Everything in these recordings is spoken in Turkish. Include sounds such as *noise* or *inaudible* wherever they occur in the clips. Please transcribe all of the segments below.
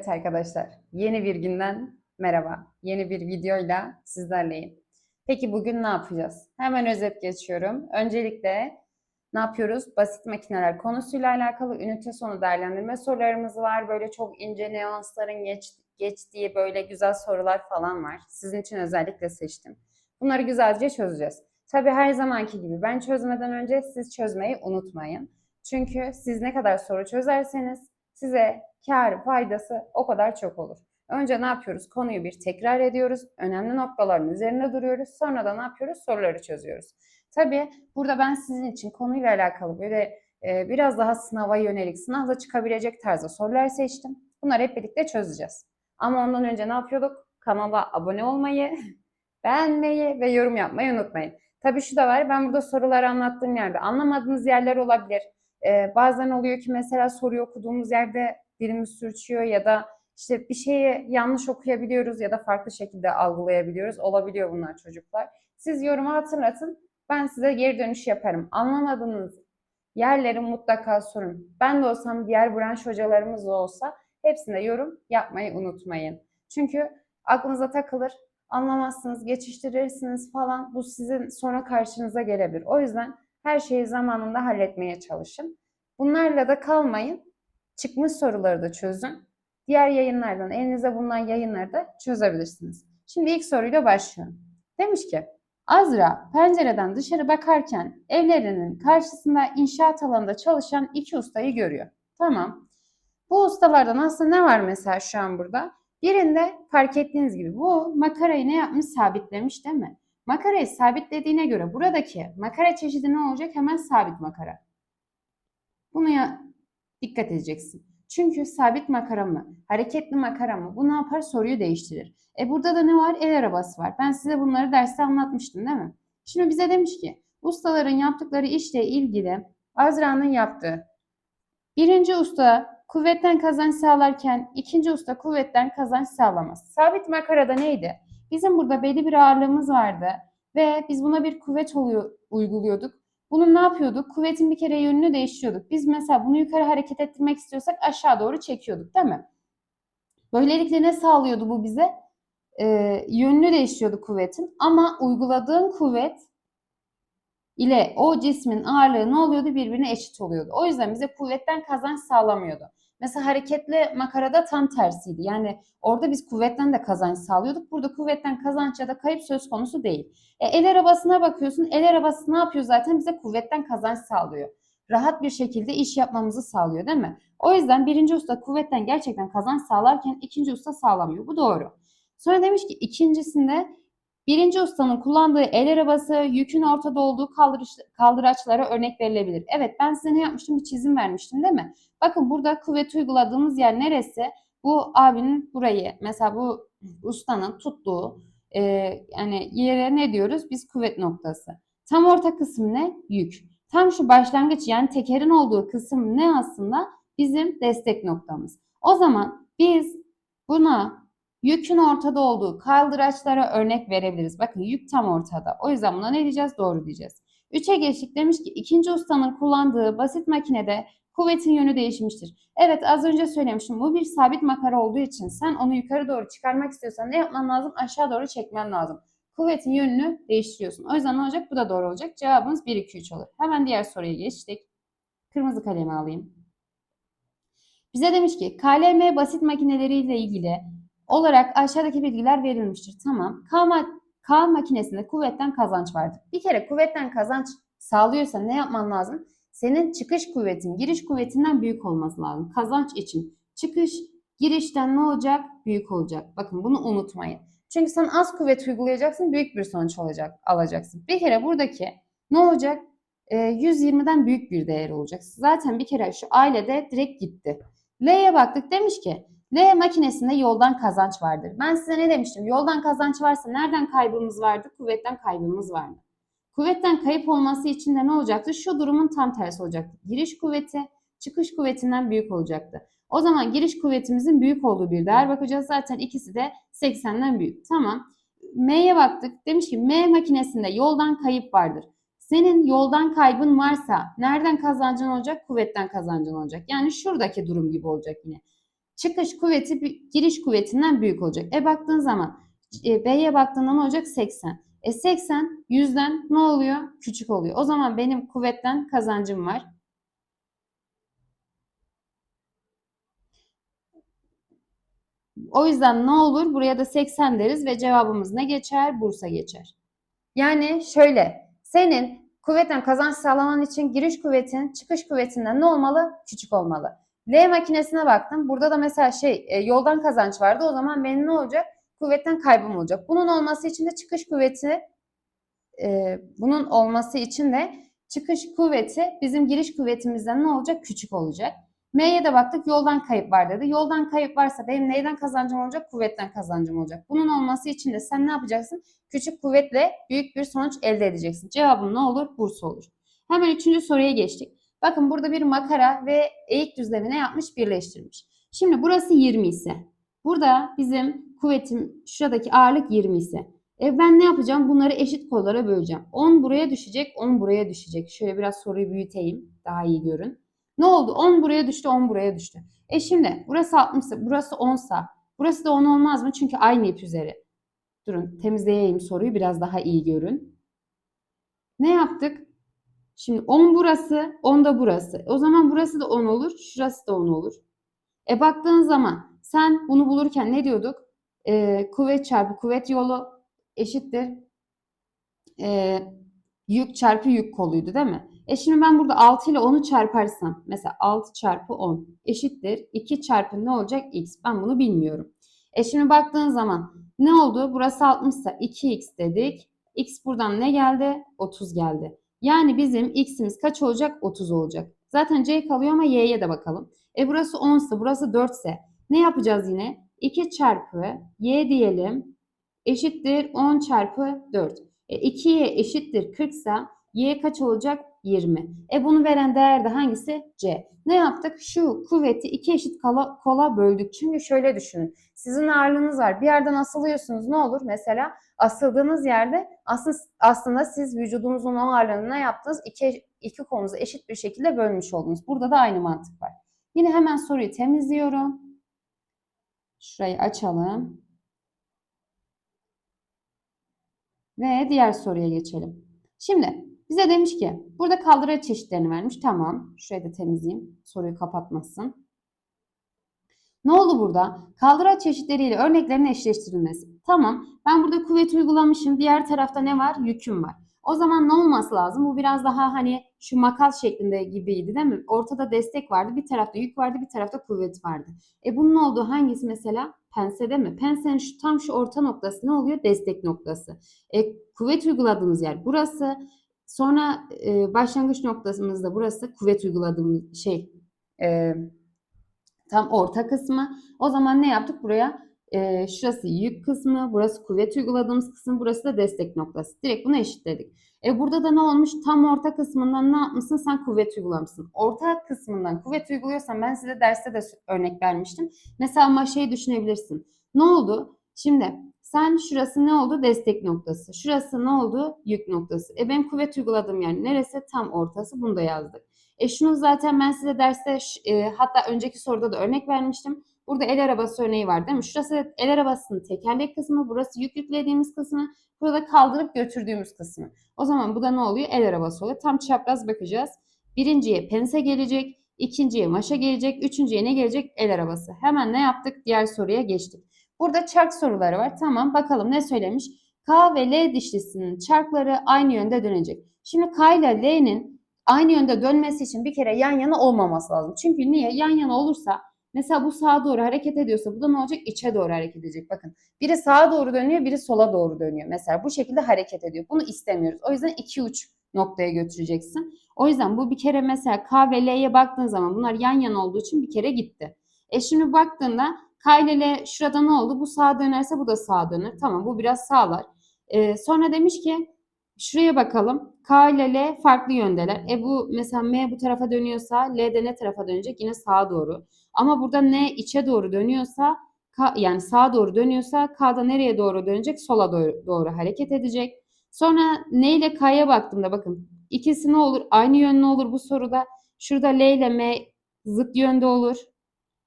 Evet arkadaşlar, yeni bir günden merhaba. Yeni bir videoyla sizlerleyim. Peki bugün ne yapacağız? Hemen özet geçiyorum. Öncelikle ne yapıyoruz? Basit makineler konusuyla alakalı ünite sonu değerlendirme sorularımız var. Böyle çok ince nüansların geç, geçtiği böyle güzel sorular falan var. Sizin için özellikle seçtim. Bunları güzelce çözeceğiz. Tabii her zamanki gibi ben çözmeden önce siz çözmeyi unutmayın. Çünkü siz ne kadar soru çözerseniz size kar faydası o kadar çok olur. Önce ne yapıyoruz? Konuyu bir tekrar ediyoruz. Önemli noktaların üzerinde duruyoruz. Sonra da ne yapıyoruz? Soruları çözüyoruz. Tabii burada ben sizin için konuyla alakalı böyle e, biraz daha sınava yönelik, sınavda çıkabilecek tarzda sorular seçtim. Bunları hep birlikte çözeceğiz. Ama ondan önce ne yapıyorduk? Kanala abone olmayı, *laughs* beğenmeyi ve yorum yapmayı unutmayın. Tabii şu da var, ben burada soruları anlattığım yerde anlamadığınız yerler olabilir. Ee, bazen oluyor ki mesela soruyu okuduğumuz yerde dilimiz sürçüyor ya da işte bir şeyi yanlış okuyabiliyoruz ya da farklı şekilde algılayabiliyoruz. Olabiliyor bunlar çocuklar. Siz yoruma hatırlatın. Ben size geri dönüş yaparım. Anlamadığınız yerleri mutlaka sorun. Ben de olsam diğer branş hocalarımız da olsa hepsine yorum yapmayı unutmayın. Çünkü aklınıza takılır, anlamazsınız, geçiştirirsiniz falan. Bu sizin sonra karşınıza gelebilir. O yüzden her şeyi zamanında halletmeye çalışın. Bunlarla da kalmayın. Çıkmış soruları da çözün. Diğer yayınlardan, elinize bulunan yayınları da çözebilirsiniz. Şimdi ilk soruyla başlıyorum. Demiş ki, Azra pencereden dışarı bakarken evlerinin karşısında inşaat alanında çalışan iki ustayı görüyor. Tamam. Bu ustalardan aslında ne var mesela şu an burada? Birinde fark ettiğiniz gibi bu makarayı ne yapmış sabitlemiş değil mi? Makarayı sabitlediğine göre buradaki makara çeşidi ne olacak? Hemen sabit makara. Bunu ya dikkat edeceksin. Çünkü sabit makara mı, hareketli makara mı bu ne yapar? Soruyu değiştirir. E burada da ne var? El arabası var. Ben size bunları derste anlatmıştım değil mi? Şimdi bize demiş ki ustaların yaptıkları işle ilgili Azra'nın yaptığı. Birinci usta kuvvetten kazanç sağlarken ikinci usta kuvvetten kazanç sağlamaz. Sabit makarada neydi? Bizim burada belli bir ağırlığımız vardı ve biz buna bir kuvvet oluyor, uyguluyorduk. Bunu ne yapıyorduk? Kuvvetin bir kere yönünü değiştiriyorduk. Biz mesela bunu yukarı hareket ettirmek istiyorsak aşağı doğru çekiyorduk değil mi? Böylelikle ne sağlıyordu bu bize? Ee, yönünü değiştiriyordu kuvvetin ama uyguladığın kuvvet ile o cismin ağırlığı ne oluyordu? Birbirine eşit oluyordu. O yüzden bize kuvvetten kazanç sağlamıyordu. Mesela hareketli makarada tam tersiydi. Yani orada biz kuvvetten de kazanç sağlıyorduk. Burada kuvvetten kazanç ya da kayıp söz konusu değil. E, el arabasına bakıyorsun. El arabası ne yapıyor zaten? Bize kuvvetten kazanç sağlıyor. Rahat bir şekilde iş yapmamızı sağlıyor değil mi? O yüzden birinci usta kuvvetten gerçekten kazanç sağlarken ikinci usta sağlamıyor. Bu doğru. Sonra demiş ki ikincisinde birinci ustanın kullandığı el arabası yükün ortada olduğu kaldırış, kaldıraçlara örnek verilebilir. Evet ben size ne yapmıştım? Bir çizim vermiştim değil mi? Bakın burada kuvvet uyguladığımız yer neresi? Bu abinin burayı mesela bu ustanın tuttuğu e, yani yere ne diyoruz? Biz kuvvet noktası. Tam orta kısım ne? Yük. Tam şu başlangıç yani tekerin olduğu kısım ne aslında? Bizim destek noktamız. O zaman biz buna yükün ortada olduğu kaldıraçlara örnek verebiliriz. Bakın yük tam ortada. O yüzden buna ne diyeceğiz? Doğru diyeceğiz. Üçe geçtik demiş ki ikinci ustanın kullandığı basit makinede kuvvetin yönü değişmiştir. Evet az önce söylemiştim bu bir sabit makara olduğu için sen onu yukarı doğru çıkarmak istiyorsan ne yapman lazım? Aşağı doğru çekmen lazım. Kuvvetin yönünü değiştiriyorsun. O yüzden ne olacak? Bu da doğru olacak. Cevabımız 1, 2, 3 olur. Hemen diğer soruya geçtik. Kırmızı kalemi alayım. Bize demiş ki KLM basit makineleriyle ilgili olarak aşağıdaki bilgiler verilmiştir. Tamam. K, ma K makinesinde kuvvetten kazanç vardır. Bir kere kuvvetten kazanç sağlıyorsa ne yapman lazım? Senin çıkış kuvvetin giriş kuvvetinden büyük olması lazım. Kazanç için. Çıkış girişten ne olacak? Büyük olacak. Bakın bunu unutmayın. Çünkü sen az kuvvet uygulayacaksın, büyük bir sonuç olacak, alacaksın. Bir kere buradaki ne olacak? E, 120'den büyük bir değer olacak. Zaten bir kere şu ailede direkt gitti. L'ye baktık demiş ki L makinesinde yoldan kazanç vardır. Ben size ne demiştim? Yoldan kazanç varsa nereden kaybımız vardı? Kuvvetten kaybımız vardı. Kuvvetten kayıp olması için de ne olacaktı? Şu durumun tam tersi olacaktı. Giriş kuvveti çıkış kuvvetinden büyük olacaktı. O zaman giriş kuvvetimizin büyük olduğu bir değer bakacağız. Zaten ikisi de 80'den büyük. Tamam. M'ye baktık. Demiş ki M makinesinde yoldan kayıp vardır. Senin yoldan kaybın varsa nereden kazancın olacak? Kuvvetten kazancın olacak. Yani şuradaki durum gibi olacak yine. Çıkış kuvveti giriş kuvvetinden büyük olacak. E baktığın zaman e, B'ye baktığında ne olacak? 80. E 80 100'den ne oluyor? Küçük oluyor. O zaman benim kuvvetten kazancım var. O yüzden ne olur? Buraya da 80 deriz ve cevabımız ne geçer? Bursa geçer. Yani şöyle, senin kuvvetten kazanç sağlaman için giriş kuvvetin çıkış kuvvetinden ne olmalı? Küçük olmalı. L makinesine baktım. Burada da mesela şey e, yoldan kazanç vardı. O zaman benim ne olacak? Kuvvetten kaybım olacak. Bunun olması için de çıkış kuvveti e, bunun olması için de çıkış kuvveti bizim giriş kuvvetimizden ne olacak? Küçük olacak. M'ye de baktık yoldan kayıp var dedi. Yoldan kayıp varsa benim neyden kazancım olacak? Kuvvetten kazancım olacak. Bunun olması için de sen ne yapacaksın? Küçük kuvvetle büyük bir sonuç elde edeceksin. Cevabın ne olur? Bursa olur. Hemen üçüncü soruya geçtik. Bakın burada bir makara ve eğik düzlemi ne yapmış? Birleştirmiş. Şimdi burası 20 ise burada bizim kuvvetim şuradaki ağırlık 20 ise e ben ne yapacağım? Bunları eşit kollara böleceğim. 10 buraya düşecek, 10 buraya düşecek. Şöyle biraz soruyu büyüteyim. Daha iyi görün. Ne oldu? 10 buraya düştü, 10 buraya düştü. E şimdi burası 60 ise, burası 10 sa. Burası da 10 olmaz mı? Çünkü aynı ip üzeri. Durun temizleyeyim soruyu biraz daha iyi görün. Ne yaptık? Şimdi 10 burası, 10 da burası. O zaman burası da 10 olur, şurası da 10 olur. E baktığın zaman sen bunu bulurken ne diyorduk? E, kuvvet çarpı kuvvet yolu eşittir. E, yük çarpı yük koluydu değil mi? E şimdi ben burada 6 ile 10'u çarparsam mesela 6 çarpı 10 eşittir. 2 çarpı ne olacak? X. Ben bunu bilmiyorum. E şimdi baktığın zaman ne oldu? Burası 60 ise 2x dedik. X buradan ne geldi? 30 geldi. Yani bizim x'imiz kaç olacak? 30 olacak. Zaten c kalıyor ama y'ye de bakalım. E burası 10 ise burası 4 ise ne yapacağız yine? 2 çarpı y diyelim eşittir 10 çarpı 4. E 2y eşittir 40 ise y kaç olacak? 20. E bunu veren değer de hangisi? C. Ne yaptık? Şu kuvveti iki eşit kola, kola böldük. Çünkü şöyle düşünün. Sizin ağırlığınız var. Bir yerden asılıyorsunuz. Ne olur? Mesela asıldığınız yerde aslında, aslında siz vücudunuzun o ağırlığına yaptığınız iki, iki kolunuzu eşit bir şekilde bölmüş oldunuz. Burada da aynı mantık var. Yine hemen soruyu temizliyorum. Şurayı açalım. Ve diğer soruya geçelim. Şimdi bize demiş ki burada kaldıraç çeşitlerini vermiş. Tamam. Şurayı da temizleyeyim. Soruyu kapatmasın. Ne oldu burada? Kaldıraç çeşitleriyle örneklerin eşleştirilmesi. Tamam. Ben burada kuvvet uygulamışım. Diğer tarafta ne var? Yüküm var. O zaman ne olması lazım? Bu biraz daha hani şu makas şeklinde gibiydi değil mi? Ortada destek vardı. Bir tarafta yük vardı. Bir tarafta kuvvet vardı. E bunun olduğu hangisi mesela? Pense değil mi? Pensenin şu, tam şu orta noktası ne oluyor? Destek noktası. E, kuvvet uyguladığımız yer burası. Sonra e, başlangıç noktamız da burası. Kuvvet uyguladığımız şey e, tam orta kısmı. O zaman ne yaptık? Buraya e, şurası yük kısmı, burası kuvvet uyguladığımız kısım, burası da destek noktası. Direkt bunu eşitledik. E burada da ne olmuş? Tam orta kısmından ne yapmışsın? Sen kuvvet uygulamışsın. Orta kısmından kuvvet uyguluyorsan ben size derste de örnek vermiştim. Mesela maşayı düşünebilirsin. Ne oldu? Şimdi sen şurası ne oldu? Destek noktası. Şurası ne oldu? Yük noktası. E benim kuvvet uyguladığım yer neresi? Tam ortası. Bunu da yazdık. E şunu zaten ben size derste e, hatta önceki soruda da örnek vermiştim. Burada el arabası örneği var değil mi? Şurası el arabasının tekerlek kısmı, burası yük yüklediğimiz kısmı, burada kaldırıp götürdüğümüz kısmı. O zaman bu da ne oluyor? El arabası oluyor. Tam çapraz bakacağız. Birinciye pense gelecek, ikinciye maşa gelecek, üçüncüye ne gelecek? El arabası. Hemen ne yaptık? Diğer soruya geçtik. Burada çark soruları var. Tamam bakalım ne söylemiş? K ve L dişlisinin çarkları aynı yönde dönecek. Şimdi K ile L'nin aynı yönde dönmesi için bir kere yan yana olmaması lazım. Çünkü niye? Yan yana olursa mesela bu sağa doğru hareket ediyorsa bu da ne olacak? İçe doğru hareket edecek. Bakın biri sağa doğru dönüyor, biri sola doğru dönüyor. Mesela bu şekilde hareket ediyor. Bunu istemiyoruz. O yüzden iki uç noktaya götüreceksin. O yüzden bu bir kere mesela K ve L'ye baktığın zaman bunlar yan yana olduğu için bir kere gitti. E şimdi baktığında K ile L şurada ne oldu? Bu sağa dönerse bu da sağa döner. Tamam bu biraz sağlar. Ee, sonra demiş ki şuraya bakalım. K ile L farklı yöndeler. E bu mesela M bu tarafa dönüyorsa L de ne tarafa dönecek? Yine sağa doğru. Ama burada N içe doğru dönüyorsa K, yani sağa doğru dönüyorsa K da nereye doğru dönecek? Sola doğru, doğru hareket edecek. Sonra N ile K'ya baktığımda bakın ikisi ne olur? Aynı yönlü olur bu soruda. Şurada L ile M zıt yönde olur.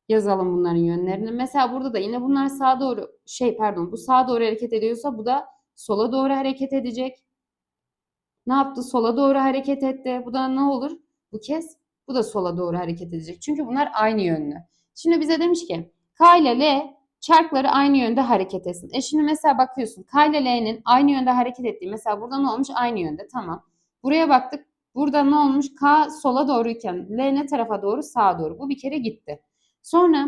Yazalım bunların yönlerini. Mesela burada da yine bunlar sağa doğru şey pardon bu sağa doğru hareket ediyorsa bu da sola doğru hareket edecek. Ne yaptı? Sola doğru hareket etti. Bu da ne olur? Bu kez bu da sola doğru hareket edecek. Çünkü bunlar aynı yönlü. Şimdi bize demiş ki K ile L çarkları aynı yönde hareket etsin. E şimdi mesela bakıyorsun K ile L'nin aynı yönde hareket ettiği mesela burada ne olmuş? Aynı yönde. Tamam. Buraya baktık. Burada ne olmuş? K sola doğruyken L ne tarafa doğru? Sağa doğru. Bu bir kere gitti. Sonra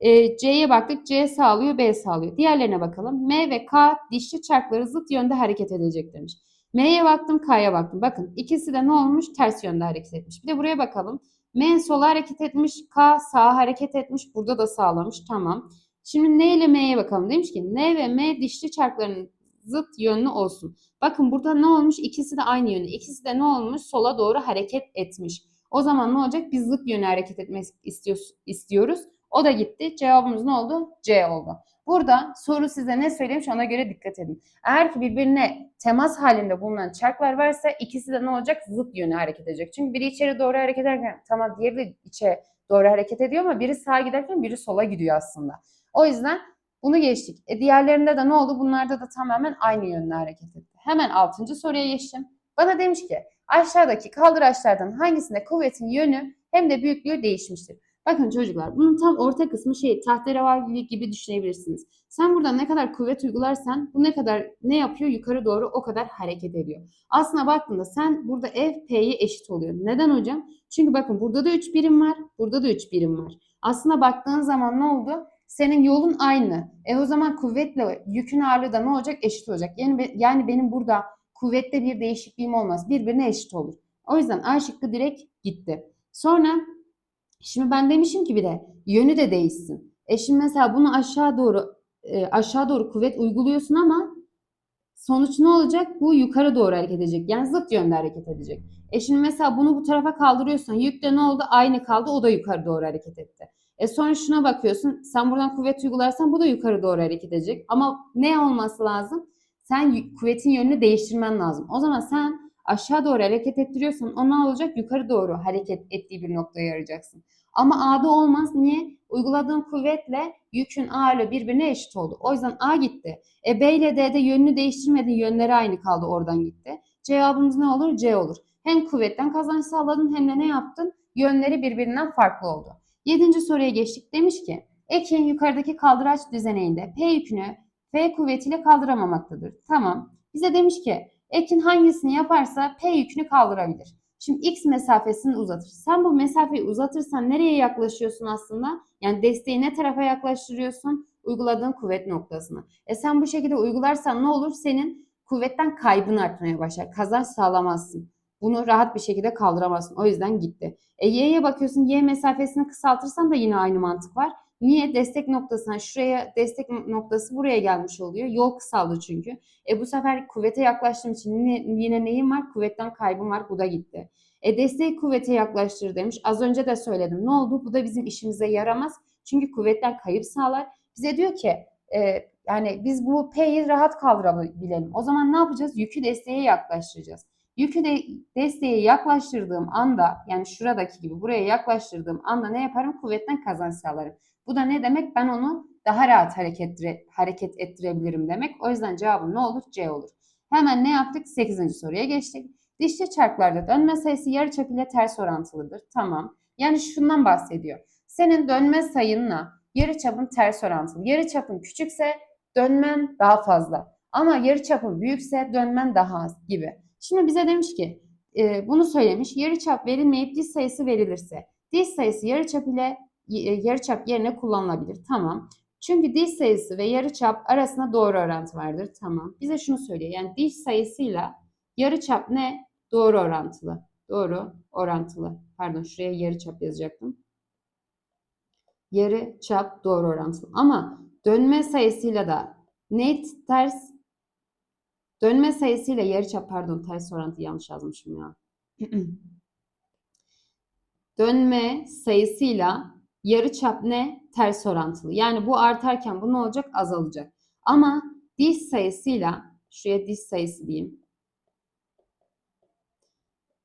e, C'ye baktık. C sağlıyor, B sağlıyor. Diğerlerine bakalım. M ve K dişli çarkları zıt yönde hareket edecek demiş. M'ye baktım, K'ya baktım. Bakın ikisi de ne olmuş? Ters yönde hareket etmiş. Bir de buraya bakalım. M sola hareket etmiş, K sağa hareket etmiş. Burada da sağlamış. Tamam. Şimdi N ile M'ye bakalım. Demiş ki N ve M dişli çarkların zıt yönlü olsun. Bakın burada ne olmuş? İkisi de aynı yönlü. İkisi de ne olmuş? Sola doğru hareket etmiş. O zaman ne olacak? Biz zıt yöne hareket etmek istiyoruz. O da gitti. Cevabımız ne oldu? C oldu. Burada soru size ne söylemiş ona göre dikkat edin. Eğer ki birbirine temas halinde bulunan çarklar varsa ikisi de ne olacak? Zıt yöne hareket edecek. Çünkü biri içeri doğru hareket ederken tamam diğeri de içe doğru hareket ediyor ama biri sağa giderken biri sola gidiyor aslında. O yüzden bunu geçtik. E diğerlerinde de ne oldu? Bunlarda da tamamen aynı yönde hareket etti. Hemen altıncı soruya geçtim. Bana demiş ki aşağıdaki kaldıraçlardan hangisinde kuvvetin yönü hem de büyüklüğü değişmiştir? Bakın çocuklar bunun tam orta kısmı şey tahterevalli gibi düşünebilirsiniz. Sen burada ne kadar kuvvet uygularsan bu ne kadar ne yapıyor yukarı doğru o kadar hareket ediyor. Aslına baktığında sen burada F P'ye eşit oluyor. Neden hocam? Çünkü bakın burada da 3 birim var, burada da 3 birim var. Aslına baktığın zaman ne oldu? Senin yolun aynı. E o zaman kuvvetle yükün ağırlığı da ne olacak? Eşit olacak. Yani, yani benim burada kuvvette bir değişikliğim olmaz. Birbirine eşit olur. O yüzden A şıkkı direkt gitti. Sonra Şimdi ben demişim ki bir de yönü de değişsin. E şimdi mesela bunu aşağı doğru e, aşağı doğru kuvvet uyguluyorsun ama sonuç ne olacak? Bu yukarı doğru hareket edecek. Yani zıt yönde hareket edecek. E şimdi mesela bunu bu tarafa kaldırıyorsan yük de ne oldu? Aynı kaldı. O da yukarı doğru hareket etti. E sonra şuna bakıyorsun. Sen buradan kuvvet uygularsan bu da yukarı doğru hareket edecek. Ama ne olması lazım? Sen kuvvetin yönünü değiştirmen lazım. O zaman sen aşağı doğru hareket ettiriyorsan o ne olacak? Yukarı doğru hareket ettiği bir noktaya arayacaksın. Ama A'da olmaz. Niye? Uyguladığın kuvvetle yükün A ile birbirine eşit oldu. O yüzden A gitti. E B ile D'de yönünü değiştirmedi. Yönleri aynı kaldı. Oradan gitti. Cevabımız ne olur? C olur. Hem kuvvetten kazanç sağladın hem de ne yaptın? Yönleri birbirinden farklı oldu. Yedinci soruya geçtik. Demiş ki Ekin yukarıdaki kaldıraç düzeneğinde P yükünü F kuvvetiyle kaldıramamaktadır. Tamam. Bize demiş ki Ekin hangisini yaparsa P yükünü kaldırabilir. Şimdi x mesafesini uzatır. Sen bu mesafeyi uzatırsan nereye yaklaşıyorsun aslında? Yani desteği ne tarafa yaklaştırıyorsun? Uyguladığın kuvvet noktasına. E sen bu şekilde uygularsan ne olur? Senin kuvvetten kaybın artmaya başlar. Kazanç sağlamazsın. Bunu rahat bir şekilde kaldıramazsın. O yüzden gitti. E y'ye bakıyorsun. Y mesafesini kısaltırsan da yine aynı mantık var. Niye? Destek noktasına şuraya destek noktası buraya gelmiş oluyor. Yol kısaldı çünkü. E bu sefer kuvvete yaklaştığım için yine, yine neyim var? Kuvvetten kaybım var. Bu da gitti. E destek kuvvete yaklaştır demiş. Az önce de söyledim. Ne oldu? Bu da bizim işimize yaramaz. Çünkü kuvvetten kayıp sağlar. Bize diyor ki e, yani biz bu P'yi rahat kaldırabilelim. O zaman ne yapacağız? Yükü desteğe yaklaştıracağız. Yükü de desteğe yaklaştırdığım anda yani şuradaki gibi buraya yaklaştırdığım anda ne yaparım? Kuvvetten kazanç sağlarım. Bu da ne demek? Ben onu daha rahat hareket, hareket ettirebilirim demek. O yüzden cevabım ne olur? C olur. Hemen ne yaptık? 8. soruya geçtik. Dişli çarklarda dönme sayısı yarıçap ile ters orantılıdır. Tamam. Yani şundan bahsediyor. Senin dönme sayınla yarıçapın ters orantılı. Yarıçapın küçükse dönmen daha fazla. Ama yarıçapın büyükse dönmen daha az gibi. Şimdi bize demiş ki e, bunu söylemiş. Yarıçap verilmeyip diş sayısı verilirse diş sayısı yarıçap ile e, yarıçap yerine kullanılabilir. Tamam. Çünkü diş sayısı ve yarıçap arasında doğru orantı vardır. Tamam. Bize şunu söylüyor. Yani diş sayısıyla yarıçap ne? Doğru orantılı. Doğru orantılı. Pardon şuraya yarıçap yazacaktım. Yarıçap doğru orantılı. Ama dönme sayısıyla da net ters dönme sayısıyla yarıçap pardon ters orantı yanlış yazmışım ya. *clears throat* dönme sayısıyla yarı çap ne? Ters orantılı. Yani bu artarken bu ne olacak? Azalacak. Ama diş sayısıyla şuraya diş sayısı diyeyim.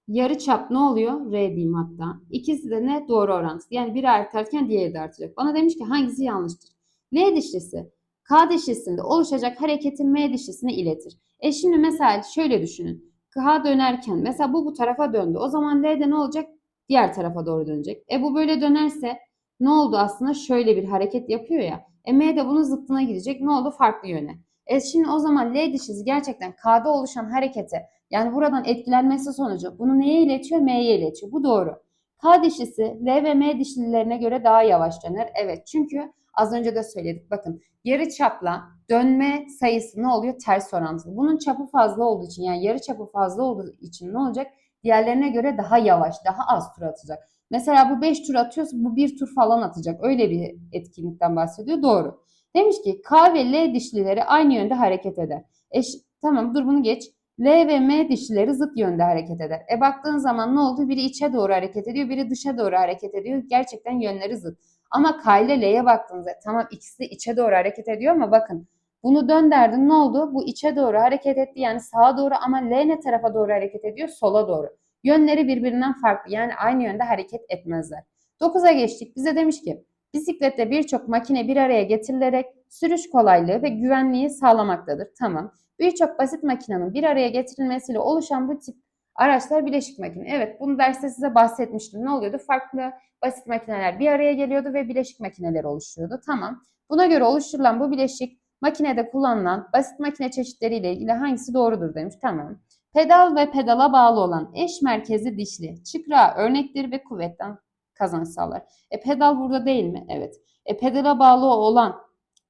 yarı çap ne oluyor? R diyeyim hatta. İkisi de ne? Doğru orantılı. Yani biri artarken diğeri de artacak. Bana demiş ki hangisi yanlıştır? L dişlisi K dişlisinde oluşacak hareketi M dişlisine iletir. E şimdi mesela şöyle düşünün. K dönerken mesela bu bu tarafa döndü. O zaman L de ne olacak? Diğer tarafa doğru dönecek. E bu böyle dönerse ne oldu aslında? Şöyle bir hareket yapıyor ya. E M de bunun zıttına gidecek. Ne oldu? Farklı yöne. E şimdi o zaman L dişlisi gerçekten K'da oluşan hareketi yani buradan etkilenmesi sonucu bunu neye iletiyor? M'ye iletiyor. Bu doğru. K dişlisi L ve M dişlilerine göre daha yavaş döner. Evet çünkü az önce de söyledik. Bakın yarı çapla dönme sayısı ne oluyor? Ters orantılı. Bunun çapı fazla olduğu için yani yarı çapı fazla olduğu için ne olacak? Diğerlerine göre daha yavaş, daha az tur atacak. Mesela bu 5 tur atıyorsa bu 1 tur falan atacak. Öyle bir etkinlikten bahsediyor. Doğru. Demiş ki K ve L dişlileri aynı yönde hareket eder. E, tamam dur bunu geç. L ve M dişlileri zıt yönde hareket eder. E baktığın zaman ne oldu? Biri içe doğru hareket ediyor, biri dışa doğru hareket ediyor. Gerçekten yönleri zıt. Ama K ile L'ye baktığınızda tamam ikisi de içe doğru hareket ediyor ama bakın bunu dön derdin ne oldu? Bu içe doğru hareket etti yani sağa doğru ama L ne tarafa doğru hareket ediyor? Sola doğru. Yönleri birbirinden farklı yani aynı yönde hareket etmezler. 9'a geçtik. Bize demiş ki bisiklette birçok makine bir araya getirilerek sürüş kolaylığı ve güvenliği sağlamaktadır. Tamam. Birçok basit makinenin bir araya getirilmesiyle oluşan bu tip araçlar bileşik makine. Evet bunu derste size bahsetmiştim. Ne oluyordu? Farklı basit makineler bir araya geliyordu ve bileşik makineler oluşturuyordu. Tamam. Buna göre oluşturulan bu bileşik makinede kullanılan basit makine çeşitleriyle ilgili hangisi doğrudur demiş. Tamam. Pedal ve pedala bağlı olan eş merkezli dişli çıkrağı örnektir ve kuvvetten kazanç sağlar. E pedal burada değil mi? Evet. E pedala bağlı olan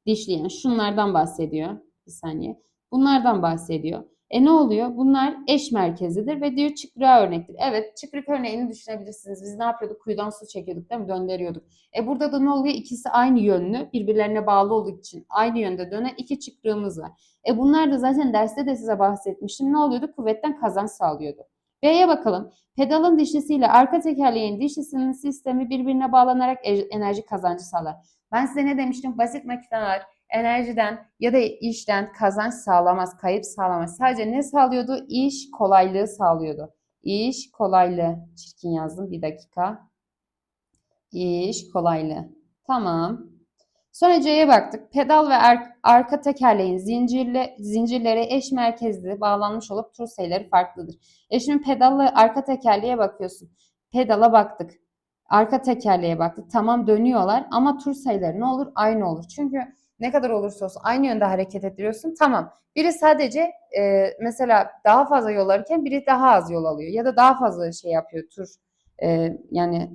dişli yani şunlardan bahsediyor. Bir saniye. Bunlardan bahsediyor. E ne oluyor? Bunlar eş merkezidir ve diyor çıkrığa örnektir. Evet çıkrık örneğini düşünebilirsiniz. Biz ne yapıyorduk? Kuyudan su çekiyorduk değil mi? Döndürüyorduk. E burada da ne oluyor? İkisi aynı yönlü. Birbirlerine bağlı olduğu için aynı yönde dönen iki çıkrığımız var. E bunlar da zaten derste de size bahsetmiştim. Ne oluyordu? Kuvvetten kazanç sağlıyordu. B'ye bakalım. Pedalın dişlisiyle arka tekerleğin dişlisinin sistemi birbirine bağlanarak e- enerji kazancı sağlar. Ben size ne demiştim? Basit makineler enerjiden ya da işten kazanç sağlamaz, kayıp sağlamaz. Sadece ne sağlıyordu? İş kolaylığı sağlıyordu. İş kolaylığı. Çirkin yazdım bir dakika. İş kolaylığı. Tamam. Sonra C'ye baktık. Pedal ve ar- arka tekerleğin zincirle zincirlere eş merkezli bağlanmış olup tur sayıları farklıdır. E şimdi pedalla arka tekerleğe bakıyorsun. Pedala baktık. Arka tekerleğe baktık. Tamam dönüyorlar ama tur sayıları ne olur? Aynı olur. Çünkü ne kadar olursa olsun aynı yönde hareket ettiriyorsun. Tamam. Biri sadece e, mesela daha fazla yol alırken biri daha az yol alıyor. Ya da daha fazla şey yapıyor tur. E, yani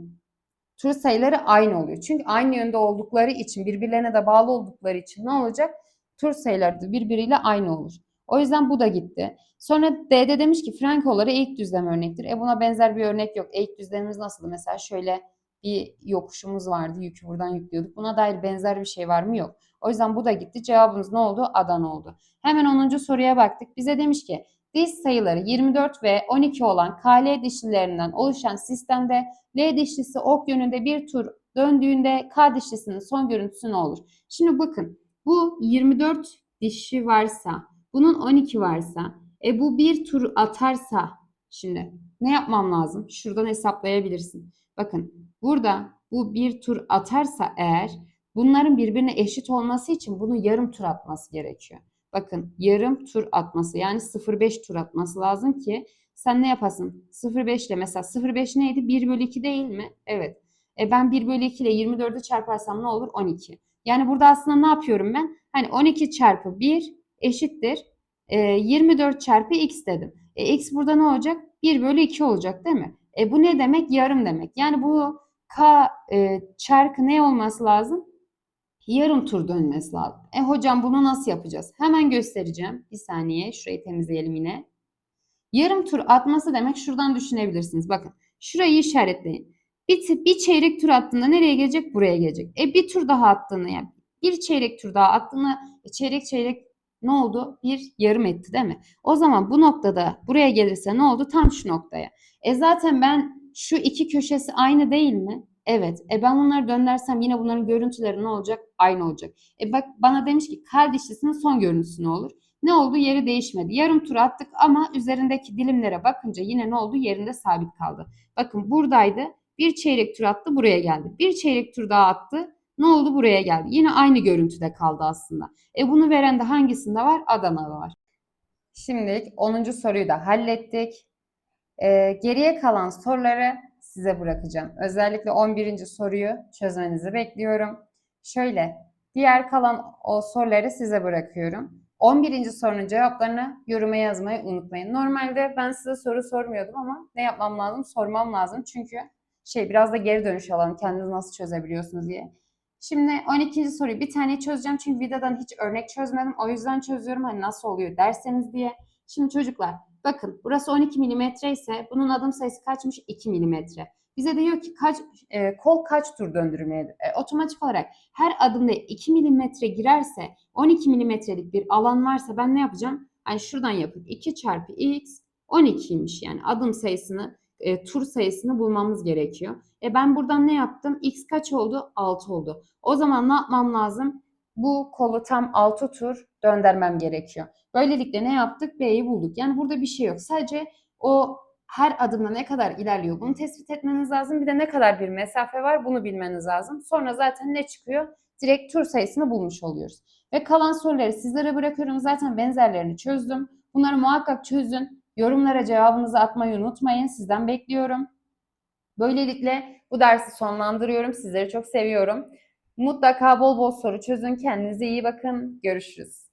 tur sayıları aynı oluyor. Çünkü aynı yönde oldukları için, birbirlerine de bağlı oldukları için ne olacak? Tur sayıları da birbiriyle aynı olur. O yüzden bu da gitti. Sonra D'de demiş ki Frankoları eğik düzlem örnektir. E buna benzer bir örnek yok. Eğik düzlemimiz nasıl? Mesela şöyle bir yokuşumuz vardı. Yükü buradan yüklüyorduk. Buna dair benzer bir şey var mı? Yok. O yüzden bu da gitti. Cevabımız ne oldu? Adan oldu. Hemen 10. soruya baktık. Bize demiş ki diş sayıları 24 ve 12 olan KL dişlilerinden oluşan sistemde L dişlisi ok yönünde bir tur döndüğünde K dişlisinin son görüntüsü ne olur? Şimdi bakın bu 24 dişi varsa bunun 12 varsa e bu bir tur atarsa şimdi ne yapmam lazım? Şuradan hesaplayabilirsin. Bakın burada bu bir tur atarsa eğer bunların birbirine eşit olması için bunu yarım tur atması gerekiyor. Bakın yarım tur atması yani 0,5 tur atması lazım ki sen ne yapasın? 0,5 ile mesela 0,5 neydi? 1 bölü 2 değil mi? Evet. E ben 1 bölü 2 ile 24'ü çarparsam ne olur? 12. Yani burada aslında ne yapıyorum ben? Hani 12 çarpı 1 eşittir. E, 24 çarpı x dedim. E, x burada ne olacak? 1 bölü 2 olacak değil mi? E, bu ne demek? Yarım demek. Yani bu k e, çarkı ne olması lazım? Yarım tur dönmesi lazım. E hocam bunu nasıl yapacağız? Hemen göstereceğim. Bir saniye. Şurayı temizleyelim yine. Yarım tur atması demek şuradan düşünebilirsiniz. Bakın şurayı işaretleyin. Bir, bir çeyrek tur attığında nereye gelecek? Buraya gelecek. E bir tur daha attığında yani bir çeyrek tur daha attığında e, çeyrek çeyrek ne oldu? Bir yarım etti değil mi? O zaman bu noktada buraya gelirse ne oldu? Tam şu noktaya. E zaten ben şu iki köşesi aynı değil mi? Evet. E ben bunları dönersem yine bunların görüntüleri ne olacak? Aynı olacak. E bak bana demiş ki K dişlisinin son görüntüsü ne olur? Ne oldu? Yeri değişmedi. Yarım tur attık ama üzerindeki dilimlere bakınca yine ne oldu? Yerinde sabit kaldı. Bakın buradaydı. Bir çeyrek tur attı buraya geldi. Bir çeyrek tur daha attı. Ne oldu? Buraya geldi. Yine aynı görüntüde kaldı aslında. E bunu veren de hangisinde var? Adana'da var. Şimdilik 10. soruyu da hallettik. Ee, geriye kalan soruları size bırakacağım. Özellikle 11. soruyu çözmenizi bekliyorum. Şöyle, diğer kalan o soruları size bırakıyorum. 11. sorunun cevaplarını yoruma yazmayı unutmayın. Normalde ben size soru sormuyordum ama ne yapmam lazım? Sormam lazım. Çünkü şey biraz da geri dönüş alalım. Kendiniz nasıl çözebiliyorsunuz diye. Şimdi 12. soruyu bir tane çözeceğim. Çünkü videodan hiç örnek çözmedim. O yüzden çözüyorum. Hani nasıl oluyor derseniz diye. Şimdi çocuklar bakın burası 12 milimetre ise bunun adım sayısı kaçmış? 2 milimetre. Bize diyor ki kaç e, kol kaç tur döndürmelidir? E, otomatik olarak her adımda 2 milimetre girerse 12 milimetrelik bir alan varsa ben ne yapacağım? Hani şuradan yapıp 2 çarpı x 12'ymiş yani adım sayısını e, tur sayısını bulmamız gerekiyor. E ben buradan ne yaptım? X kaç oldu? 6 oldu. O zaman ne yapmam lazım? Bu kolu tam 6 tur döndürmem gerekiyor. Böylelikle ne yaptık? B'yi bulduk. Yani burada bir şey yok. Sadece o her adımda ne kadar ilerliyor bunu tespit etmeniz lazım. Bir de ne kadar bir mesafe var bunu bilmeniz lazım. Sonra zaten ne çıkıyor? Direkt tur sayısını bulmuş oluyoruz. Ve kalan soruları sizlere bırakıyorum. Zaten benzerlerini çözdüm. Bunları muhakkak çözün. Yorumlara cevabınızı atmayı unutmayın. Sizden bekliyorum. Böylelikle bu dersi sonlandırıyorum. Sizleri çok seviyorum. Mutlaka bol bol soru çözün. Kendinize iyi bakın. Görüşürüz.